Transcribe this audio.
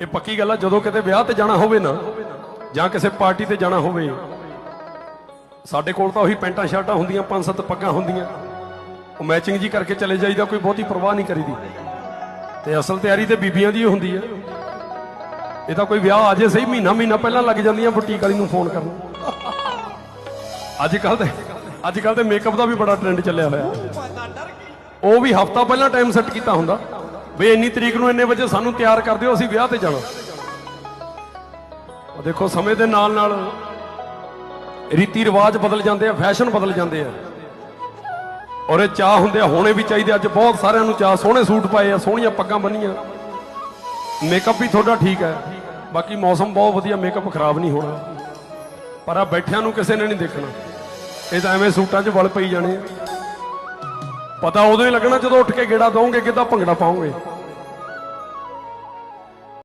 ਇਹ ਪੱਕੀ ਗੱਲ ਆ, ਜਦੋਂ ਕਿਤੇ ਵਿਆਹ ਤੇ ਜਾਣਾ ਹੋਵੇ ਨਾ, ਜਾਂ ਕਿਸੇ ਪਾਰਟੀ ਤੇ ਜਾਣਾ ਹੋਵੇ, ਸਾਡੇ ਕੋਲ ਤਾਂ ਉਹੀ ਪੈਂਟਾਂ ਸ਼ਰਟਾਂ ਹੁੰਦੀਆਂ, ਪੰਜ ਸੱਤ ਪੱਗਾਂ ਹੁੰਦੀਆਂ। ਉਹ ਮੈਚਿੰਗ ਜੀ ਕਰਕੇ ਚਲੇ ਜਾਈਦਾ, ਕੋਈ ਬਹੁਤੀ ਪਰਵਾਹ ਨਹੀਂ ਕਰੀਦੀ। ਤੇ ਅਸਲ ਤਿਆਰੀ ਤੇ ਬੀਬੀਆਂ ਦੀ ਹੁੰਦੀ ਆ। ਇਹ ਤਾਂ ਕੋਈ ਵਿਆਹ ਆ ਜੇ ਸਹੀ ਮਹੀਨਾ ਮਹੀਨਾ ਪਹਿਲਾਂ ਲੱਗ ਜਾਂਦੀਆਂ ਬੁਟੀਕ ਵਾਲੀ ਨੂੰ ਫੋਨ ਕਰਨ। ਅੱਜ ਕੱਲ ਤੇ ਅੱਜ ਕੱਲ ਤੇ ਮੇਕਅਪ ਦਾ ਵੀ ਬੜਾ ਟ੍ਰੈਂਡ ਚੱਲਿਆ ਹੋਇਆ। ਉਹ ਵੀ ਹਫਤਾ ਪਹਿਲਾਂ ਟਾਈਮ ਸੈੱਟ ਕੀਤਾ ਹੁੰਦਾ। ਵੀ ਇੰਨੀ ਤਰੀਕ ਨੂੰ ਇੰਨੇ ਵਜੇ ਸਾਨੂੰ ਤਿਆਰ ਕਰ ਦਿਓ, ਅਸੀਂ ਵਿਆਹ ਤੇ ਜਾਣਾ। ਉਹ ਦੇਖੋ, ਸਮੇਂ ਦੇ ਨਾਲ ਨਾਲ ਰੀਤੀ ਰਿਵਾਜ ਬਦਲ ਜਾਂਦੇ ਆ, ਫੈਸ਼ਨ ਬਦਲ ਜਾਂਦੇ ਆ। ਔਰ ਇਹ ਚਾਹ ਹੁੰਦੇ ਆ, ਹੋਣੇ ਵੀ ਚਾਹੀਦੇ ਅੱਜ ਬਹੁਤ ਸਾਰਿਆਂ ਨੂੰ ਚਾਹ, ਸੋਹਣੇ ਸੂਟ ਪਾਏ ਆ, ਸੋਹਣੀਆਂ ਪੱਗਾਂ ਬੰਨੀਆਂ। ਮੇਕਅਪ ਵੀ ਤੁਹਾਡਾ ਠੀਕ ਹੈ। ਬਾਕੀ ਮੌਸਮ ਬਹੁਤ ਵਧੀਆ ਮੇਕਅਪ ਖਰਾਬ ਨਹੀਂ ਹੋਣਾ। ਪਰ ਆ ਬੈਠਿਆਂ ਨੂੰ ਕਿਸੇ ਨੇ ਨਹੀਂ ਦੇਖਣਾ। ਇਹ ਤਾਂ ਐਵੇਂ ਸੂਟਾਂ 'ਚ ਵਲ ਪਈ ਜਾਣੇ ਪਤਾ ਉਦੋਂ ਹੀ ਲੱਗਣਾ ਜਦੋਂ ਉੱਠ ਕੇ ਗੇੜਾ ਦੋਗੇ ਕਿੱਦਾਂ ਭੰਗੜਾ ਪਾਉਂਗੇ